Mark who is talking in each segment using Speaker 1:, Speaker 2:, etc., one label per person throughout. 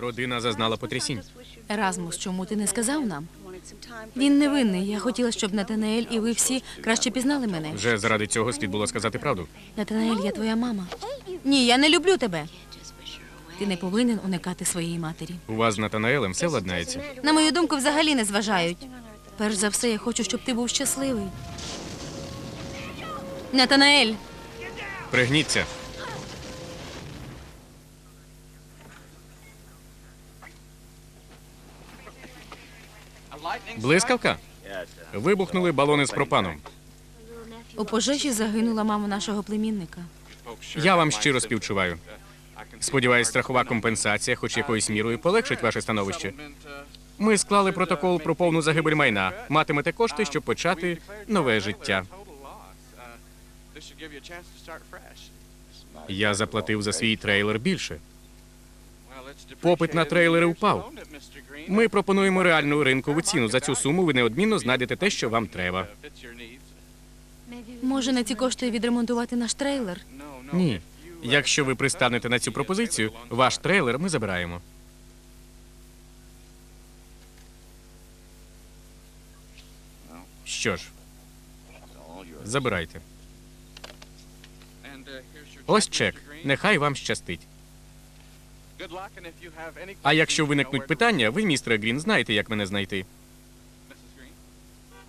Speaker 1: Родина зазнала потрясінь.
Speaker 2: Еразмус, чому ти не сказав нам? Він невинний. Я хотіла, щоб Натанаель і ви всі краще пізнали мене.
Speaker 1: Вже заради цього слід було сказати правду.
Speaker 2: Натанаель, я твоя мама. Ні, я не люблю тебе. Ти не повинен уникати своєї матері.
Speaker 1: У вас з Натанаелем все владнається.
Speaker 2: На мою думку, взагалі не зважають. Перш за все, я хочу, щоб ти був щасливий. Натанаель,
Speaker 1: Пригніться. Блискавка? Вибухнули балони з пропаном.
Speaker 2: у пожежі загинула мама нашого племінника.
Speaker 1: Я вам щиро співчуваю. Сподіваюсь, страхова компенсація, хоч якоюсь мірою, полегшить ваше становище. Ми склали протокол про повну загибель майна. Матимете кошти, щоб почати нове життя. Я заплатив за свій трейлер більше. Попит на трейлери впав. Ми пропонуємо реальну ринкову ціну. За цю суму ви неодмінно знайдете те, що вам треба.
Speaker 2: Може, на ці кошти відремонтувати наш трейлер?
Speaker 1: Ні. Якщо ви пристанете на цю пропозицію, ваш трейлер ми забираємо. Що ж, забирайте. Ось чек. Нехай вам щастить. А якщо виникнуть питання, ви, містере Грін, знаєте, як мене знайти.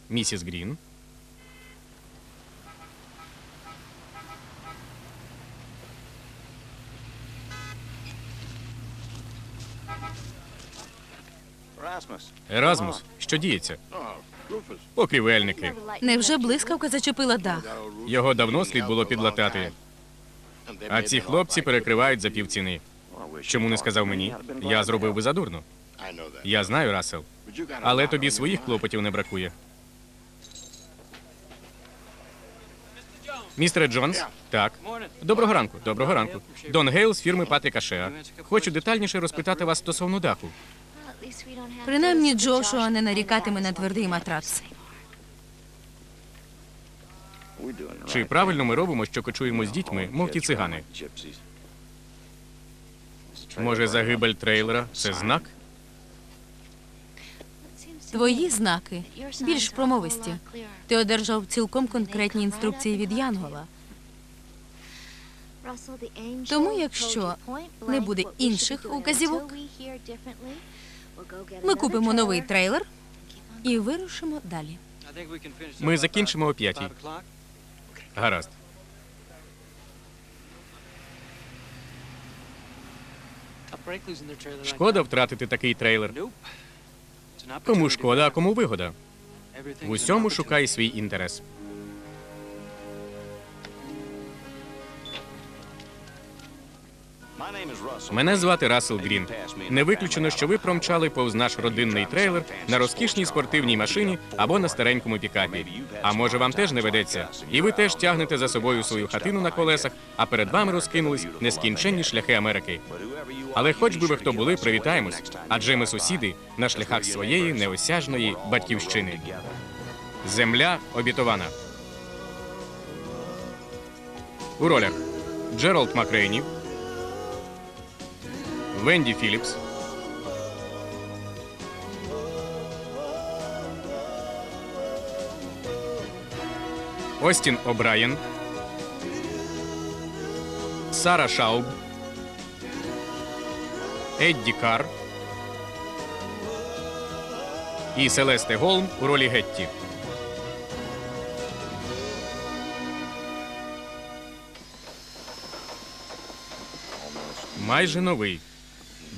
Speaker 1: Місіс Грін. Еразмус, що діється? Покрівельники.
Speaker 2: Невже блискавка зачепила дах?
Speaker 1: Його давно слід було підлатати. А ці хлопці перекривають за півціни. Чому не сказав мені? Я зробив би задурно. Я знаю, Рассел. Але тобі своїх клопотів не бракує. Містере Джонс? Так. Доброго ранку, доброго ранку. Дон Гейл з фірми Патріка Шеа. Хочу детальніше розпитати вас стосовно даху.
Speaker 2: Принаймні Джошуа не нарікатиме на твердий матрац.
Speaker 1: Чи правильно ми робимо, що кочуємо з дітьми, мов ті цигани? Може, загибель трейлера це знак?
Speaker 2: Твої знаки більш промовисті. Ти одержав цілком конкретні інструкції від Янгола.
Speaker 3: Тому, якщо не буде інших указівок,
Speaker 2: Ми купимо новий трейлер і вирушимо далі.
Speaker 1: Ми закінчимо о п'ятій. Гаразд. Шкода втратити такий трейлер. Кому шкода, а кому вигода. В усьому шукай свій інтерес. Мене звати Рассел Грін. Не виключено, що ви промчали повз наш родинний трейлер на розкішній спортивній машині або на старенькому пікапі. А може вам теж не ведеться, і ви теж тягнете за собою свою хатину на колесах, а перед вами розкинулись нескінченні шляхи Америки. Але хоч би ви хто були, привітаємось, адже ми сусіди на шляхах своєї неосяжної батьківщини. Земля обітована. У ролях Джеральд Макрейнів, Венді Філіпс, Остін О'Брайен, Сара Шауб, Едді Кар і Селесте Голм у ролі Гетті. Майже новий.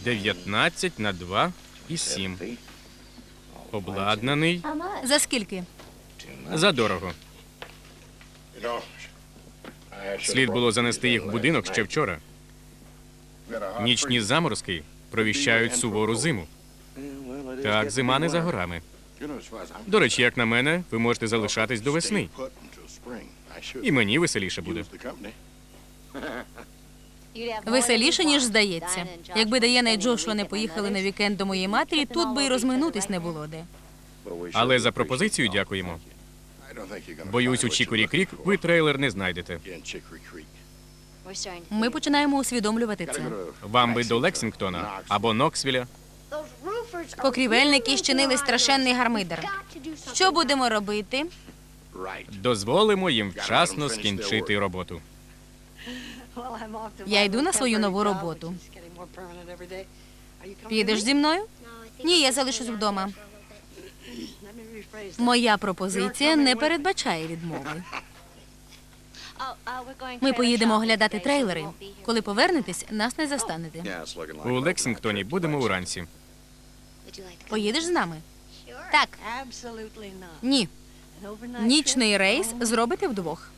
Speaker 1: 19 на 2 і 7. Обладнаний
Speaker 2: За скільки?
Speaker 1: задорого. Слід було занести їх в будинок ще вчора. Нічні заморозки провіщають сувору зиму. Так, зима не за горами. До речі, як на мене, ви можете залишатись до весни. І мені веселіше буде.
Speaker 2: Веселіше, ніж здається. Якби Даяна і Джошуа не поїхали на вікенд до моєї матері, тут би і розминутись не було де.
Speaker 1: Але за пропозицію дякуємо. Боюсь, у Чікорі Крік ви трейлер не знайдете.
Speaker 2: Ми починаємо усвідомлювати це.
Speaker 1: Вам би до Лексінгтона або Ноксвіля.
Speaker 2: Покрівельники щинили страшенний гармидер. Що будемо робити?
Speaker 1: Дозволимо їм вчасно скінчити роботу.
Speaker 2: Я йду на свою нову роботу. Підеш зі мною? Ні, я залишусь вдома. Моя пропозиція не передбачає відмови. Ми поїдемо оглядати трейлери. Коли повернетесь, нас не застанете.
Speaker 1: У Лексінгтоні будемо уранці.
Speaker 2: Поїдеш з нами? Так, ні. Нічний рейс зробите вдвох.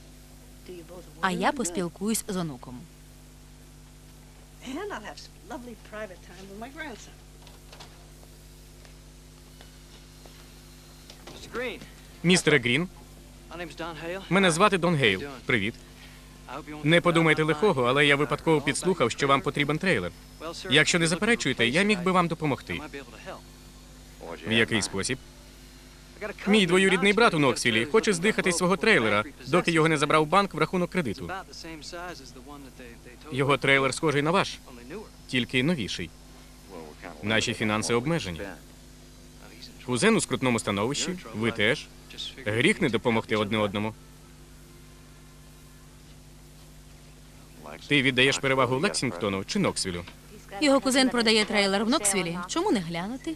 Speaker 2: А я поспілкуюсь з онуком.
Speaker 4: And I'll have some lovely private time with my grandson.
Speaker 5: Mr. Green,
Speaker 1: Містере Грін,
Speaker 5: my name's Don Hale.
Speaker 1: мене звати Дон Гейл. Привіт.
Speaker 5: I hope you won't
Speaker 1: Не подумайте лихого, але я випадково підслухав, що вам потрібен трейлер.
Speaker 5: Well, sir,
Speaker 1: Якщо не
Speaker 5: if you're looking for
Speaker 1: заперечуєте, я міг би вам
Speaker 5: I
Speaker 1: допомогти.
Speaker 5: might be able to help.
Speaker 1: В який спосіб? Мій двоюрідний брат у Ноксвілі хоче здихати свого трейлера, доки його не забрав банк в рахунок кредиту. Його трейлер схожий на ваш, тільки новіший. Наші фінанси обмежені. Кузен у скрутному становищі, ви теж. Гріх не допомогти одне одному. Ти віддаєш перевагу Лексінгтону чи Ноксвілю?
Speaker 2: Його кузен продає трейлер в Ноксвілі. Чому не глянути?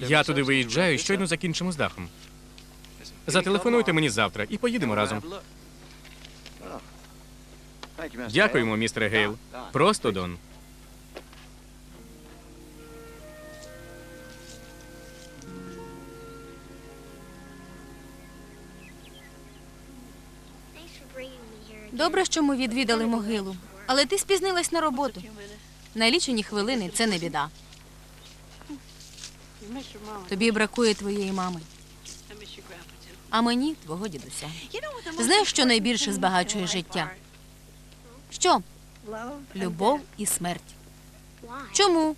Speaker 1: Я туди виїжджаю, щойно закінчимо з дахом. Зателефонуйте мені завтра і поїдемо разом. Дякуємо, містере Гейл. Просто Дон.
Speaker 2: Добре, що ми відвідали могилу. Але ти спізнилась на роботу. Найлічені хвилини це не біда. Тобі бракує твоєї мами, а мені твого дідуся. Знаєш, що найбільше збагачує життя? Що? Любов і смерть. Чому?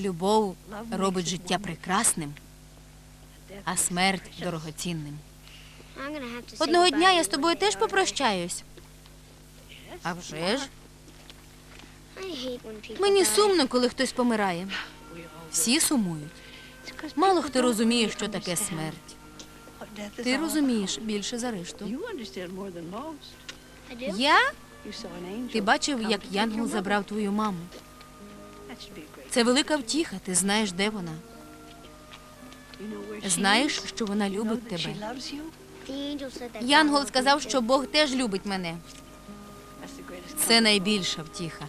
Speaker 2: Любов робить життя прекрасним, а смерть дорогоцінним.
Speaker 3: Одного
Speaker 2: дня я з тобою теж попрощаюсь. А вже ж.
Speaker 3: Мені
Speaker 2: сумно, коли хтось помирає. Всі сумують. Мало хто розуміє, що таке смерть. Ти розумієш більше за решту. Я? Ти бачив, як Янгол забрав твою маму. Це велика втіха, ти знаєш, де вона. Знаєш, що вона любить тебе. Янгол сказав, що Бог теж любить мене. Це найбільша втіха.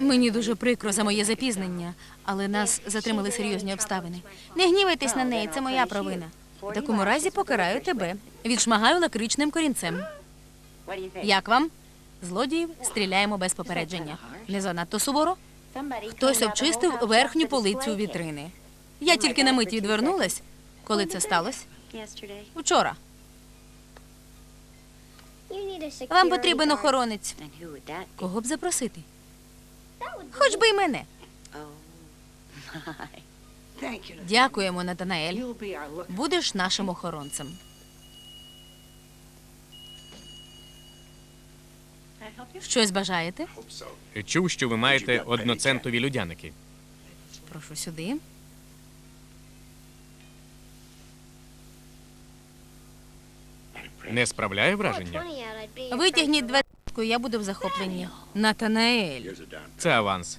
Speaker 2: Мені дуже прикро за моє запізнення, але нас затримали серйозні обставини. Не гнівайтесь на неї, це моя провина. В такому разі покараю тебе. Відшмагаю лакричним корінцем. Як вам? Злодіїв стріляємо без попередження. Не занадто суворо? Хтось обчистив верхню полицю вітрини. Я тільки на мить відвернулась. Коли це сталося? Учора. Вам потрібен охоронець. Кого б запросити? Хоч би й мене. Дякуємо, Натанаель. Будеш нашим охоронцем. Щось бажаєте?
Speaker 1: Чув, що ви маєте одноцентові людяники.
Speaker 2: Прошу сюди.
Speaker 1: Не справляє враження?
Speaker 2: Витягніть двадцятку, я буду в захопленні. Натанаель.
Speaker 1: Це аванс.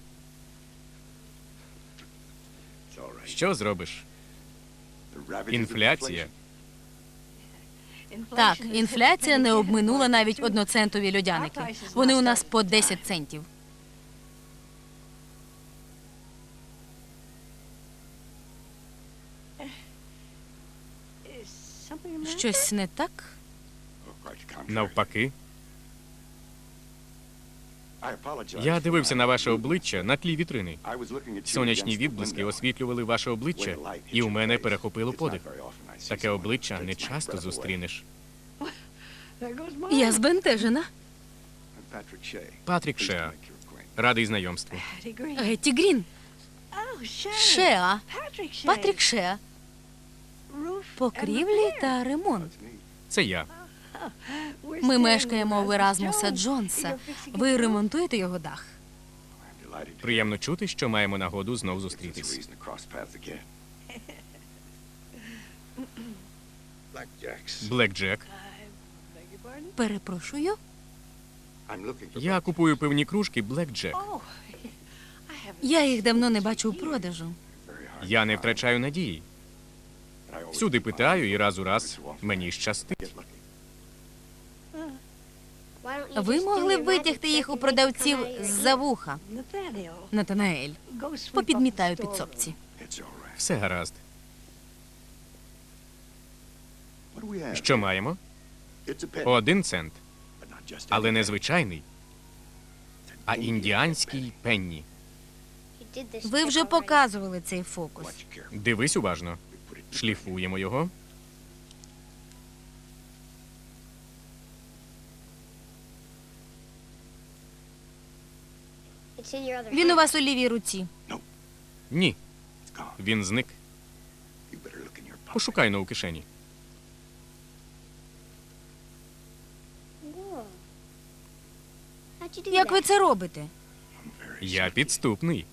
Speaker 1: Що зробиш? Інфляція.
Speaker 2: Так, інфляція не обминула навіть одноцентові льодяники. Вони у нас по 10 центів. Щось не так?
Speaker 1: Навпаки, я дивився на ваше обличчя на тлі вітрини. Сонячні відблиски освітлювали ваше обличчя, і у мене перехопило подих. Таке обличчя не часто зустрінеш.
Speaker 2: Я збентежена.
Speaker 1: Патрік Шеа. Радий знайомству.
Speaker 2: Гетті Грін. Шеа. Патрік Шеа. Покрівлі та ремонт.
Speaker 1: Це я.
Speaker 2: Ми мешкаємо в Еразмуса Джонса. Ви ремонтуєте його дах.
Speaker 1: Приємно чути, що маємо нагоду знов зустрітись. Блек Джек.
Speaker 2: Перепрошую.
Speaker 1: Я купую пивні кружки Блек Джек.
Speaker 2: Я їх давно не бачу у продажу.
Speaker 1: Я не втрачаю надії. Всюди питаю і раз у раз мені щастить.
Speaker 2: Ви могли б витягти їх у продавців з-за вуха. Натанаель. Попідмітаю
Speaker 4: the
Speaker 2: під
Speaker 4: storeroom.
Speaker 2: сопці.
Speaker 1: Все гаразд. Що маємо? Один цент, але не звичайний, а індіанський пенні.
Speaker 2: Ви вже показували цей фокус.
Speaker 1: Дивись уважно. Шліфуємо його.
Speaker 2: Він у вас у лівій руці.
Speaker 1: Ні, він зник. Пошукай но у кишені.
Speaker 2: Як ви це робите?
Speaker 1: Я підступний.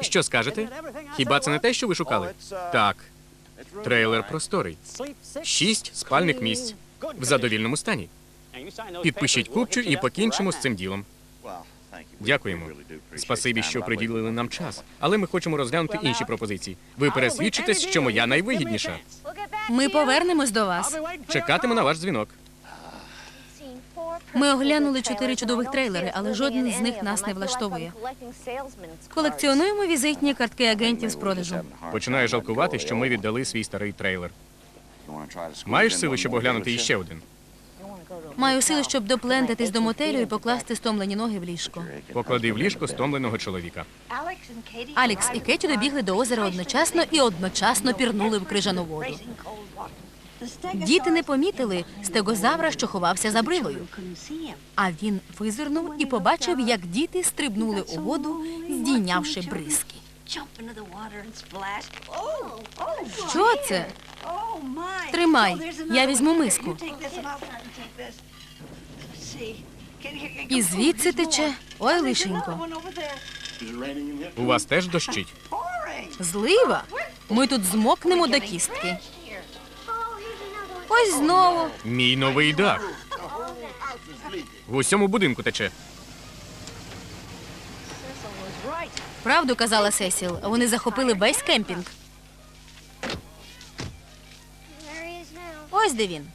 Speaker 1: Що скажете? Хіба це не те, що ви шукали? Так, трейлер просторий. Шість спальних місць в задовільному стані. Підпишіть купчу і покінчимо з цим ділом. Дякуємо. Спасибі, що приділили нам час. Але ми хочемо розглянути інші пропозиції. Ви пересвідчитесь, що моя найвигідніша.
Speaker 2: Ми повернемось до вас.
Speaker 1: Чекатиму на ваш дзвінок.
Speaker 2: Ми оглянули чотири чудових трейлери, але жоден з них нас не влаштовує. Колекціонуємо візитні картки агентів з продажу.
Speaker 1: Починаю жалкувати, що ми віддали свій старий трейлер. Маєш сили, щоб оглянути іще один?
Speaker 2: Маю сили, щоб доплентатись до мотелю і покласти стомлені ноги в ліжко.
Speaker 1: Поклади в ліжко стомленого чоловіка.
Speaker 2: Алекс і Кеті добігли до озера одночасно і одночасно пірнули в крижану воду. Діти не помітили стегозавра, що ховався за
Speaker 4: him.
Speaker 2: А він визирнув і побачив, як діти стрибнули у воду, здійнявши бризки.
Speaker 4: Oh, oh,
Speaker 2: Що це?
Speaker 4: oh.
Speaker 2: Тримай,
Speaker 4: Oh,
Speaker 2: я візьму миску. І
Speaker 4: oh,
Speaker 2: звідси тече. Ой,
Speaker 4: Oh,
Speaker 2: лишенько.
Speaker 1: У вас теж дощить?
Speaker 2: Злива? Ми тут змокнемо до кістки. Ось знову.
Speaker 1: Мій новий дах. В усьому будинку тече.
Speaker 2: Правду казала Сесіл. Вони захопили весь кемпінг. Ось де він.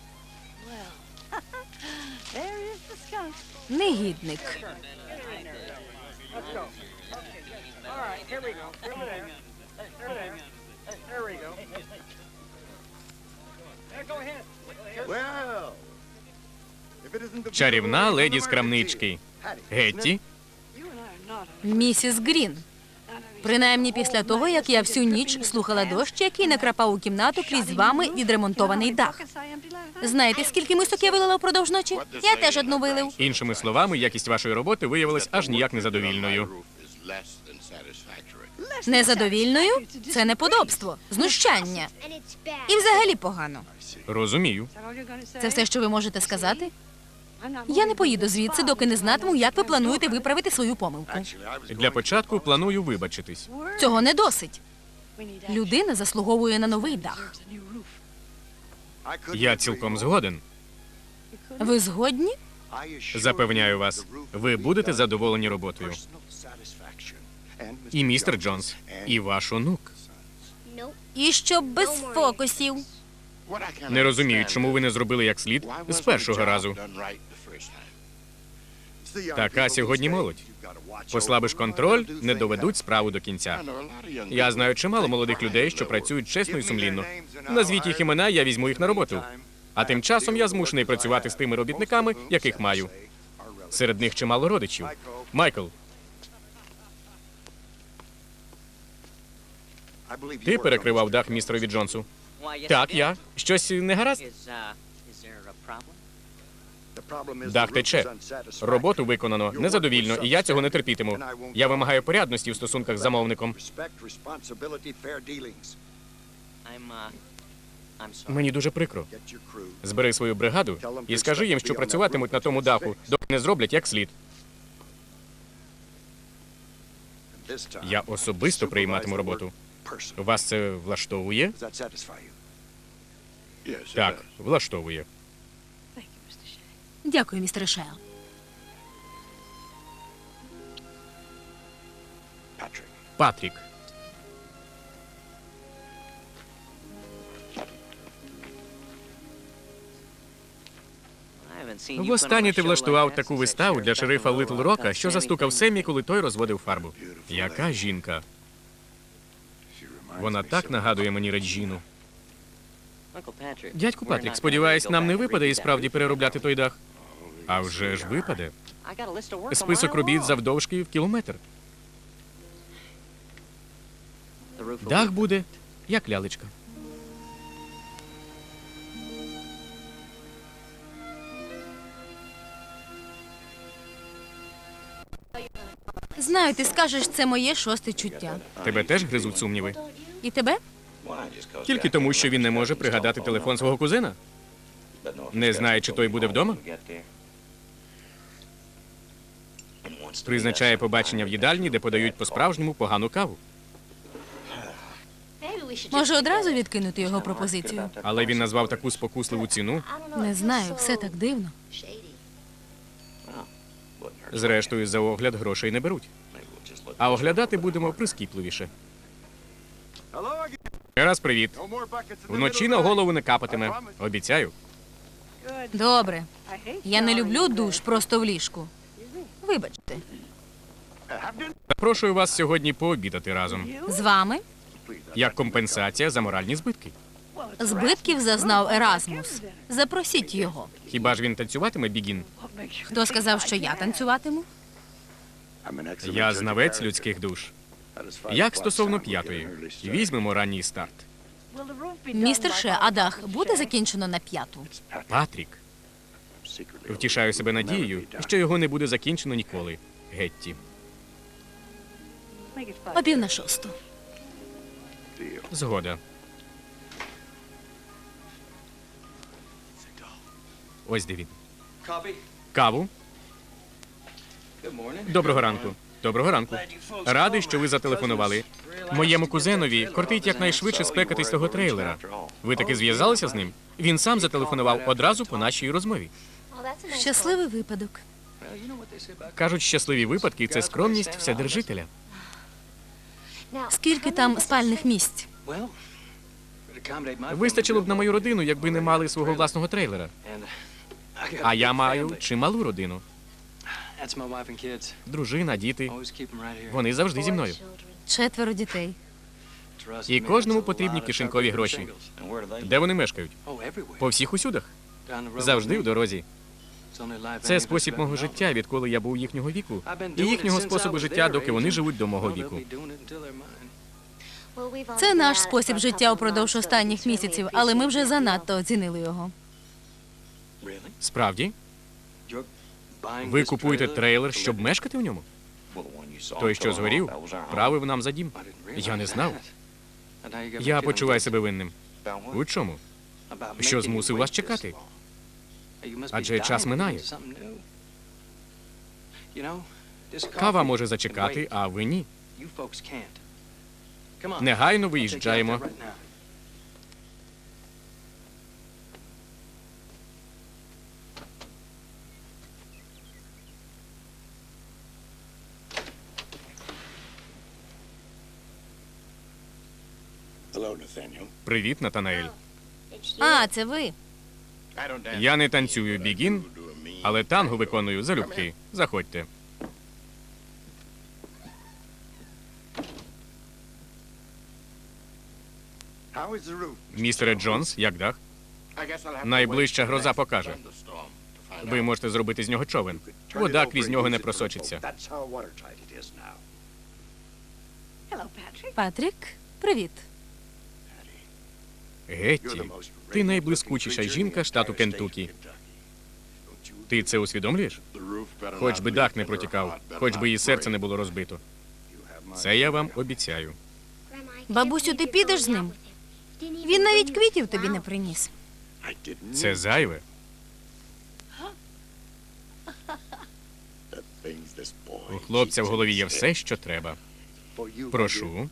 Speaker 2: Негідник.
Speaker 1: Чарівна леді з крамнички. Гетті.
Speaker 2: Місіс Грін. Принаймні після того, як я всю ніч слухала дощ, який накрапав у кімнату крізь вами відремонтований дах. Знаєте, скільки мисок я вилила впродовж ночі? Я теж одну вилив.
Speaker 1: іншими словами, якість вашої роботи виявилась аж ніяк незадовільною.
Speaker 2: Незадовільною це неподобство, знущання. І взагалі погано.
Speaker 1: Розумію.
Speaker 2: Це все, що ви можете сказати? Я не поїду звідси, доки не знатиму, як ви плануєте виправити свою помилку.
Speaker 1: Для початку планую вибачитись.
Speaker 2: Цього не досить. Людина заслуговує на новий дах.
Speaker 1: Я цілком згоден.
Speaker 2: Ви згодні?
Speaker 1: Запевняю вас, ви будете задоволені роботою. І містер Джонс, і ваш онук.
Speaker 2: І щоб без фокусів.
Speaker 1: Не розумію, чому ви не зробили як слід з першого разу.
Speaker 5: Така сьогодні молодь.
Speaker 1: Послабиш контроль, не доведуть справу до кінця. Я знаю чимало молодих людей, що працюють чесно і сумлінно. Назвіть їх імена, я візьму їх на роботу. А тим часом я змушений працювати з тими робітниками, яких маю. Серед них чимало родичів. Майкл, ти перекривав дах містерові Джонсу. Так, я. Щось не гаразд? Дах тече. Роботу виконано незадовільно, і я цього не терпітиму. Я вимагаю порядності в стосунках з замовником. Мені дуже прикро. Збери свою бригаду і скажи їм, що працюватимуть на тому даху, доки не зроблять як слід. Я особисто прийматиму роботу. Вас це влаштовує? Так, влаштовує.
Speaker 4: Thank you, Mr. Shea.
Speaker 2: Дякую, містер Шейл.
Speaker 1: Патрік. Востаннє ти влаштував таку виставу для шерифа Литл Рока, що застукав Семі, коли той розводив фарбу. Яка жінка? Вона так нагадує мені Реджіну. Дядьку Патрік, сподіваюсь, нам не випаде і справді переробляти той дах. А вже ж випаде. Список робіт завдовжки в кілометр. Дах буде як лялечка.
Speaker 2: Знаю, ти скажеш, це моє шосте чуття.
Speaker 1: Тебе теж гризуть сумніви.
Speaker 2: І тебе?
Speaker 1: Тільки тому, що він не може пригадати телефон свого кузена. Не знає, чи той буде вдома. Призначає побачення в їдальні, де подають по-справжньому погану каву.
Speaker 2: Може, одразу відкинути його пропозицію?
Speaker 1: Але він назвав таку спокусливу ціну.
Speaker 2: Не знаю, все так дивно.
Speaker 1: Зрештою, за огляд грошей не беруть. А оглядати будемо прискіпливіше. Ще раз привіт. Вночі на голову не капатиме. Обіцяю.
Speaker 2: Добре. Я не люблю душ просто в ліжку. Вибачте,
Speaker 1: Запрошую вас сьогодні пообідати разом.
Speaker 2: З вами
Speaker 1: Як компенсація за моральні збитки.
Speaker 2: Збитків зазнав Еразмус. Запросіть його.
Speaker 1: Хіба ж він танцюватиме бігін?
Speaker 2: Хто сказав, що я танцюватиму?
Speaker 1: Я знавець людських душ. Як стосовно п'ятої, візьмемо ранній старт.
Speaker 2: Містер Ше, а дах буде закінчено на п'яту?
Speaker 1: Патрік. Втішаю себе надією, що його не буде закінчено ніколи. Гетті.
Speaker 2: О пів на шосту.
Speaker 1: Згода. Ось Девід. Каву. Доброго ранку. Доброго ранку. Радий, що ви зателефонували. Моєму кузенові кортить якнайшвидше спекатись того трейлера. Ви таки зв'язалися з ним? Він сам зателефонував одразу по нашій розмові.
Speaker 2: Щасливий випадок.
Speaker 1: Кажуть, щасливі випадки це скромність вседержителя.
Speaker 2: Скільки там спальних місць?
Speaker 1: Вистачило б на мою родину, якби не мали свого власного трейлера. А я маю чималу родину. Дружина, діти. Вони завжди зі мною.
Speaker 2: Четверо дітей.
Speaker 1: І кожному потрібні кишенькові гроші. Де вони мешкають? По всіх усюдах. Завжди в дорозі. Це спосіб мого життя, відколи я був їхнього віку, і їхнього способу життя, доки вони живуть до мого віку.
Speaker 2: Це наш спосіб життя упродовж останніх місяців, але ми вже занадто оцінили його.
Speaker 1: Справді, ви купуєте трейлер, щоб мешкати в ньому? Той, що згорів, правив нам за дім. Я не знав. Я почуваю себе винним. У чому? Що змусив вас чекати? Адже час минає. Кава може зачекати, а ви ні. Негайно виїжджаємо. Привіт, Натанаель.
Speaker 2: А, це ви.
Speaker 1: Я не танцюю бігін, але танго виконую залюбки. Заходьте. Містере Джонс, як дах? Найближча гроза покаже. Ви можете зробити з нього човен. Вода крізь нього не просочиться.
Speaker 2: Патрік, привіт.
Speaker 1: Гетті, ти найблискучіша жінка штату Кентукі. Ти це усвідомлюєш? Хоч би дах не протікав, хоч би її серце не було розбито. Це я вам обіцяю.
Speaker 2: Бабусю, ти підеш з ним? Він навіть квітів тобі не приніс.
Speaker 1: Це зайве. У хлопця в голові є все, що треба. Прошу.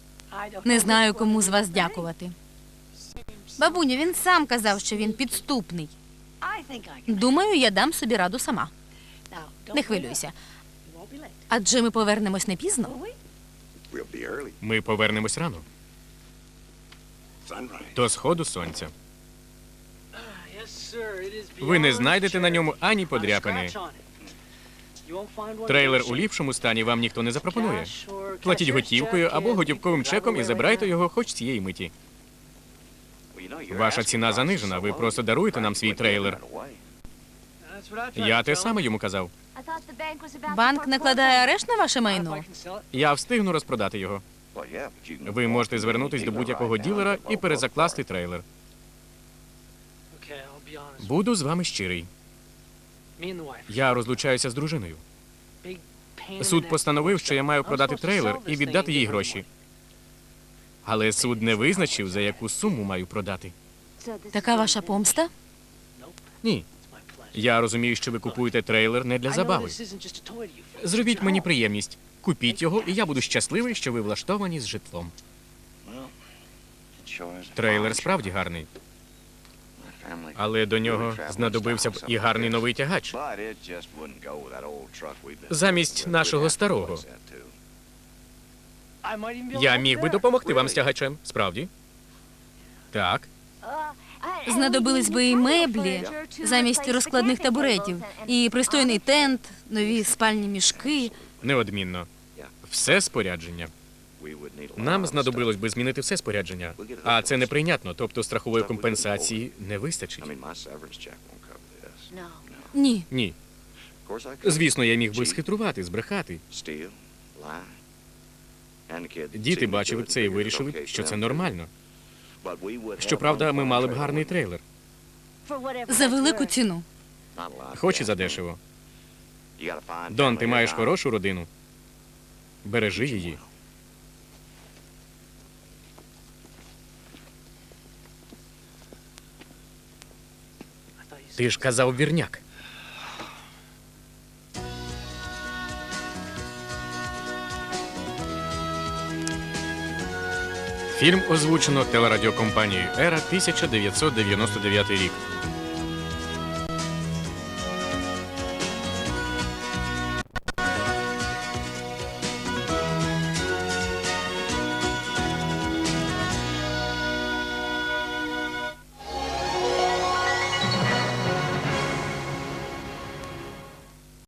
Speaker 2: Не знаю, кому з вас дякувати. Бабуню, він сам казав, що він підступний. Думаю, я дам собі раду сама. Не хвилюйся. Адже ми повернемось не пізно.
Speaker 1: Ми повернемось рано. До сходу сонця. Ви не знайдете на ньому ані подряпини. Трейлер у ліпшому стані вам ніхто не запропонує. Платіть готівкою або готівковим чеком і забирайте його хоч цієї миті. Ваша ціна занижена. Ви просто даруєте нам свій трейлер. Я те саме йому казав.
Speaker 2: Банк накладає арешт на ваше майно.
Speaker 1: Я встигну розпродати його. Ви можете звернутись до будь-якого ділера і перезакласти трейлер. Буду з вами щирий. Я розлучаюся з дружиною. Суд постановив, що я маю продати трейлер і віддати їй гроші. Але суд не визначив, за яку суму маю продати.
Speaker 2: Така ваша помста?
Speaker 1: Ні. Я розумію, що ви купуєте трейлер не для забави. Зробіть мені приємність. Купіть його, і я буду щасливий, що ви влаштовані з житлом. Трейлер справді гарний, але до нього знадобився б і гарний новий тягач. Замість нашого старого. Я міг би допомогти вам з тягачем. Справді? Так.
Speaker 2: Знадобились би і меблі замість розкладних табуретів, і пристойний тент, нові спальні мішки.
Speaker 1: Неодмінно. Все спорядження. Нам знадобилось би змінити все спорядження, а це неприйнятно, тобто страхової компенсації не вистачить.
Speaker 2: Ні,
Speaker 1: Ні. Звісно, я міг би схитрувати, збрехати. Діти бачили б це і вирішили б, що це нормально. Щоправда, ми мали б гарний трейлер,
Speaker 2: за велику ціну.
Speaker 1: хоч і задешево. Дон, ти маєш хорошу родину. Бережи її. Ти ж казав вірняк. Фільм озвучено телерадіокомпанією Ера 1999 рік.